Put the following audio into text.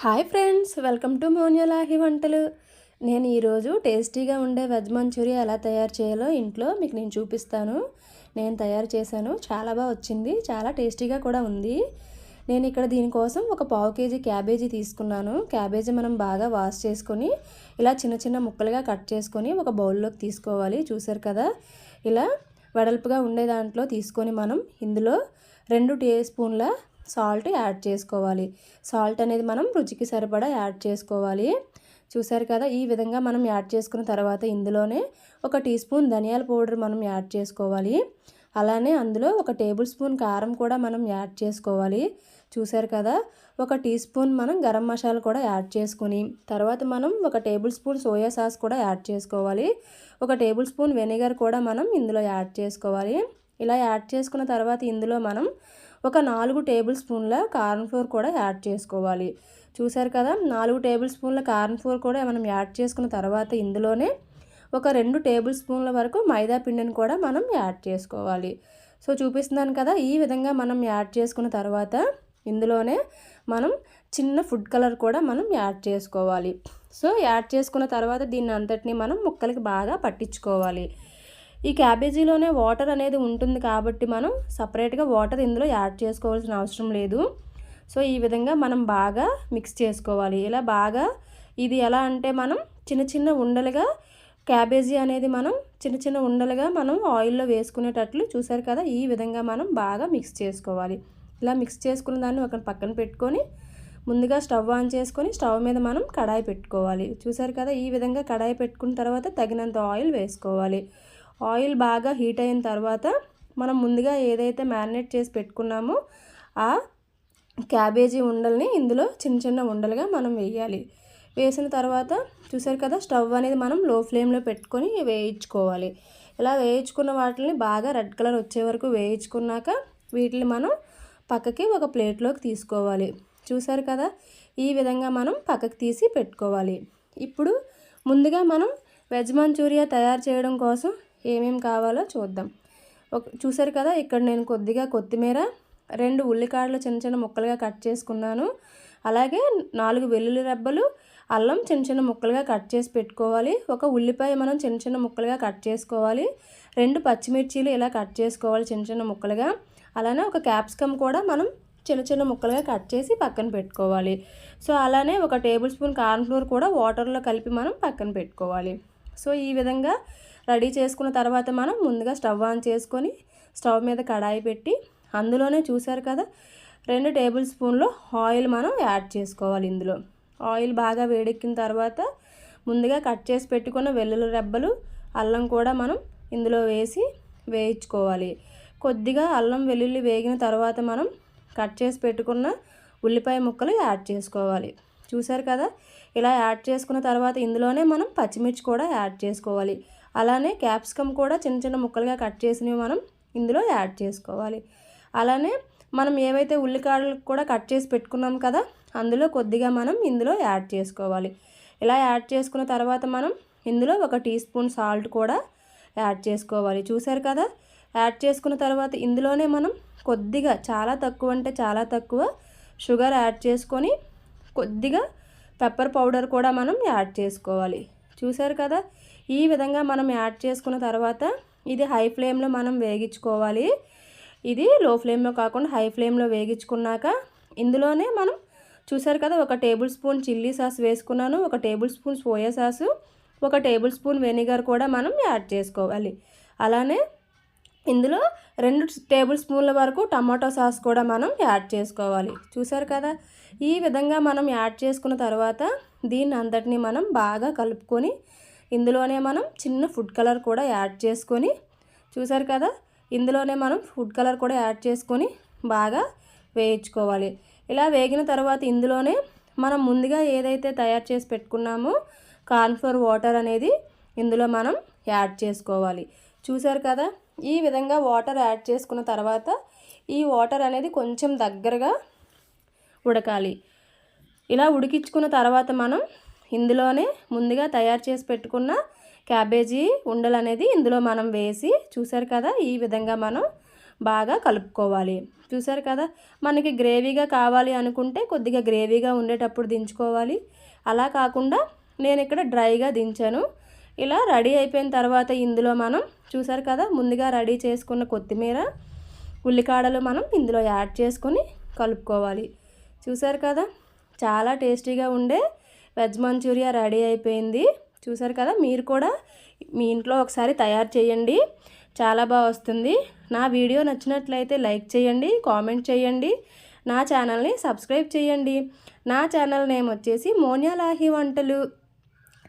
Hi friends welcome to మోన్యలాహి వంటలు. నేను ఈరోజు టేస్టీగా ఉండే వెజ్ మంచూరియా ఎలా తయారు చేయాలో ఇంట్లో మీకు నేను చూపిస్తాను. నేను తయారు చేశాను చాలా బాగా వచ్చింది చాలా టేస్టీగా కూడా ఉంది. నేను ఇక్కడ దీనికోసం ఒక పావు కేజీ క్యాబేజీ తీసుకున్నాను. క్యాబేజీ మనం బాగా వాష్ చేసుకొని ఇలా చిన్న చిన్న ముక్కలుగా కట్ చేసుకొని ఒక బౌల్లోకి తీసుకోవాలి. చూసారు కదా? ఇలా వెడల్పుగా ఉండే దాంట్లో తీసుకొని మనం ఇందులో రెండు టీ స్పూన్ల సాల్ట్ యాడ్ చేసుకోవాలి. సాల్ట్ అనేది మనం రుచికి సరిపడా యాడ్ చేసుకోవాలి. చూసారు కదా ఈ విధంగా మనం యాడ్ చేసుకున్న తర్వాత ఇందులోనే ఒక టీ స్పూన్ ధనియాల పౌడర్ మనం యాడ్ చేసుకోవాలి. అలానే అందులో ఒక టేబుల్ స్పూన్ కారం కూడా మనం యాడ్ చేసుకోవాలి. చూసారు కదా ఒక టీ స్పూన్ మనం గరం మసాలా కూడా యాడ్ చేసుకుని తర్వాత మనం ఒక టేబుల్ స్పూన్ సోయా సాస్ కూడా యాడ్ చేసుకోవాలి. ఒక టేబుల్ స్పూన్ వెనిగర్ కూడా మనం ఇందులో యాడ్ చేసుకోవాలి. ఇలా యాడ్ చేసుకున్న తర్వాత ఇందులో మనం ఒక నాలుగు టేబుల్ స్పూన్ల కార్న్ ఫ్లోర్ కూడా యాడ్ చేసుకోవాలి. చూసారు కదా నాలుగు టేబుల్ స్పూన్ల కార్న్ ఫ్లోర్ కూడా మనం యాడ్ చేసుకున్న తర్వాత ఇందులోనే ఒక రెండు టేబుల్ స్పూన్ల వరకు మైదా పిండిని కూడా మనం యాడ్ చేసుకోవాలి. సో చూపిస్తున్నాను కదా ఈ విధంగా మనం యాడ్ చేసుకున్న తర్వాత ఇందులోనే మనం చిన్న ఫుడ్ కలర్ కూడా మనం యాడ్ చేసుకోవాలి. సో యాడ్ చేసుకున్న తర్వాత దీన్ని అంతటిని మనం ముక్కలకి బాగా పట్టించుకోవాలి. ఈ క్యాబేజీలోనే వాటర్ అనేది ఉంటుంది కాబట్టి మనం సపరేట్గా వాటర్ ఇందులో యాడ్ చేసుకోవాల్సిన అవసరం లేదు. సో ఈ విధంగా మనం బాగా మిక్స్ చేసుకోవాలి. ఇలా బాగా ఇది ఎలా అంటే మనం చిన్న చిన్న ఉండలుగా క్యాబేజీ అనేది మనం చిన్న చిన్న ఉండలుగా మనం ఆయిల్లో వేసుకునేటట్లు చూసారు కదా ఈ విధంగా మనం బాగా మిక్స్ చేసుకోవాలి. ఇలా మిక్స్ చేసుకున్న దాన్ని ఒక పక్కన పెట్టుకొని ముందుగా స్టవ్ ఆన్ చేసుకొని స్టవ్ మీద మనం కడాయి పెట్టుకోవాలి. చూసారు కదా ఈ విధంగా కడాయి పెట్టుకున్న తర్వాత తగినంత ఆయిల్ వేసుకోవాలి. ఆయిల్ బాగా హీట్ అయిన తర్వాత మనం ముందుగా ఏదైతే మ్యారినేట్ చేసి పెట్టుకున్నామో ఆ క్యాబేజీ ఉండల్ని ఇందులో చిన్న చిన్న ఉండలుగా మనం వేయాలి. వేసిన తర్వాత చూసారు కదా స్టవ్ అనేది మనం లో ఫ్లేమ్లో పెట్టుకొని వేయించుకోవాలి. ఇలా వేయించుకున్న వాటిని బాగా రెడ్ కలర్ వచ్చే వరకు వేయించుకున్నాక వీటిని మనం పక్కకి ఒక ప్లేట్లోకి తీసుకోవాలి. చూసారు కదా ఈ విధంగా మనం పక్కకి తీసి పెట్టుకోవాలి. ఇప్పుడు ముందుగా మనం వెజ్ మంచూరియా తయారు చేయడం కోసం ఏమేమి కావాలో చూద్దాం. ఒక చూసారు కదా ఇక్కడ నేను కొద్దిగా కొత్తిమీర రెండు ఉల్లికాడలు చిన్న చిన్న ముక్కలుగా కట్ చేసుకున్నాను. అలాగే నాలుగు వెల్లుల్లి రెబ్బలు అల్లం చిన్న చిన్న ముక్కలుగా కట్ చేసి పెట్టుకోవాలి. ఒక ఉల్లిపాయ మనం చిన్న చిన్న ముక్కలుగా కట్ చేసుకోవాలి. రెండు పచ్చిమిర్చీలు ఇలా కట్ చేసుకోవాలి చిన్న చిన్న ముక్కలుగా. అలానే ఒక క్యాప్సికమ్ కూడా మనం చిన్న చిన్న ముక్కలుగా కట్ చేసి పక్కన పెట్టుకోవాలి. సో అలానే ఒక టేబుల్ స్పూన్ కార్న్ఫ్లోర్ కూడా వాటర్లో కలిపి మనం పక్కన పెట్టుకోవాలి. సో ఈ విధంగా రెడీ చేసుకున్న తర్వాత మనం ముందుగా స్టవ్ ఆన్ చేసుకొని స్టవ్ మీద కడాయి పెట్టి అందులోనే చూసారు కదా రెండు టేబుల్ స్పూన్లు ఆయిల్ మనం యాడ్ చేసుకోవాలి ఇందులో. ఆయిల్ బాగా వేడెక్కిన తర్వాత ముందుగా కట్ చేసి పెట్టుకున్న వెల్లుల్లి రెబ్బలు అల్లం కూడా మనం ఇందులో వేసి వేయించుకోవాలి. కొద్దిగా అల్లం వెల్లుల్లి వేగిన తర్వాత మనం కట్ చేసి పెట్టుకున్న ఉల్లిపాయ ముక్కలు యాడ్ చేసుకోవాలి. చూసారు కదా ఇలా యాడ్ చేసుకున్న తర్వాత ఇందులోనే మనం పచ్చిమిర్చి కూడా యాడ్ చేసుకోవాలి. అలానే క్యాప్సికమ్ కూడా చిన్న చిన్న ముక్కలుగా కట్ చేసినవి మనం ఇందులో యాడ్ చేసుకోవాలి. అలానే మనం ఏవైతే ఉల్లికాడలు కూడా కట్ చేసి పెట్టుకున్నాం కదా అందులో కొద్దిగా మనం ఇందులో యాడ్ చేసుకోవాలి. ఇలా యాడ్ చేసుకున్న తర్వాత మనం ఇందులో ఒక టీ స్పూన్ సాల్ట్ కూడా యాడ్ చేసుకోవాలి. చూసారు కదా? యాడ్ చేసుకున్న తర్వాత ఇందులోనే మనం కొద్దిగా చాలా తక్కువ అంటే చాలా తక్కువ షుగర్ యాడ్ చేసుకొని కొద్దిగా పెప్పర్ పౌడర్ కూడా మనం యాడ్ చేసుకోవాలి. చూసారు కదా? ఈ విధంగా మనం యాడ్ చేసుకున్న తర్వాత ఇది హై ఫ్లేమ్లో మనం వేగించుకోవాలి. ఇది లో ఫ్లేమ్లో కాకుండా హై ఫ్లేమ్లో వేగించుకున్నాక ఇందులోనే మనం చూసారు కదా? ఒక టేబుల్ స్పూన్ చిల్లీ సాస్ వేసుకున్నాను ఒక టేబుల్ స్పూన్ సోయా సాసు ఒక టేబుల్ స్పూన్ వెనిగర్ కూడా మనం యాడ్ చేసుకోవాలి. అలానే ఇందులో రెండు టేబుల్ స్పూన్ల వరకు టమాటో సాస్ కూడా మనం యాడ్ చేసుకోవాలి. చూసారు కదా? ఈ విధంగా మనం యాడ్ చేసుకున్న తర్వాత దీన్ని అంతటిని మనం బాగా కలుపుకొని ఇందులోనే మనం చిన్న ఫుడ్ కలర్ కూడా యాడ్ చేసుకొని చూసారు కదా? ఇందులోనే మనం ఫుడ్ కలర్ కూడా యాడ్ చేసుకొని బాగా వేయించుకోవాలి. ఇలా వేగిన తర్వాత ఇందులోనే మనం ముందుగా ఏదైతే తయారు చేసి పెట్టుకున్నామో కార్న్ఫ్లోర్ వాటర్ అనేది ఇందులో మనం యాడ్ చేసుకోవాలి. చూసారు కదా? ఈ విధంగా వాటర్ యాడ్ చేసుకున్న తర్వాత ఈ వాటర్ అనేది కొంచెం దగ్గరగా ఉడకాలి. ఇలా ఉడికించుకున్న తర్వాత మనం ఇందులోనే ముందుగా తయారు చేసి పెట్టుకున్న క్యాబేజీ ఉండలు అనేది ఇందులో మనం వేసి చూసారు కదా ఈ విధంగా మనం బాగా కలుపుకోవాలి. చూసారు కదా మనకి గ్రేవీగా కావాలి అనుకుంటే కొద్దిగా గ్రేవీగా ఉండేటప్పుడు దించుకోవాలి. అలా కాకుండా నేను ఇక్కడ డ్రైగా దించాను. ఇలా రెడీ అయిపోయిన తర్వాత ఇందులో మనం చూసారు కదా ముందుగా రెడీ చేసుకున్న కొత్తిమీర ఉల్లికాడలు మనం ఇందులో యాడ్ చేసుకొని కలుపుకోవాలి. చూసారు కదా చాలా టేస్టీగా ఉండే వెజ్ మంచూరియా రెడీ అయిపోయింది. చూసారు కదా మీరు కూడా మీ ఇంట్లో ఒకసారి తయారు చేయండి చాలా బాగా వస్తుంది. నా వీడియో నచ్చినట్లయితే లైక్ చేయండి కామెంట్ చేయండి నా ఛానల్ని సబ్స్క్రైబ్ చేయండి. నా ఛానల్ నేమ్ వచ్చేసి మోనియాలాహి వంటలు.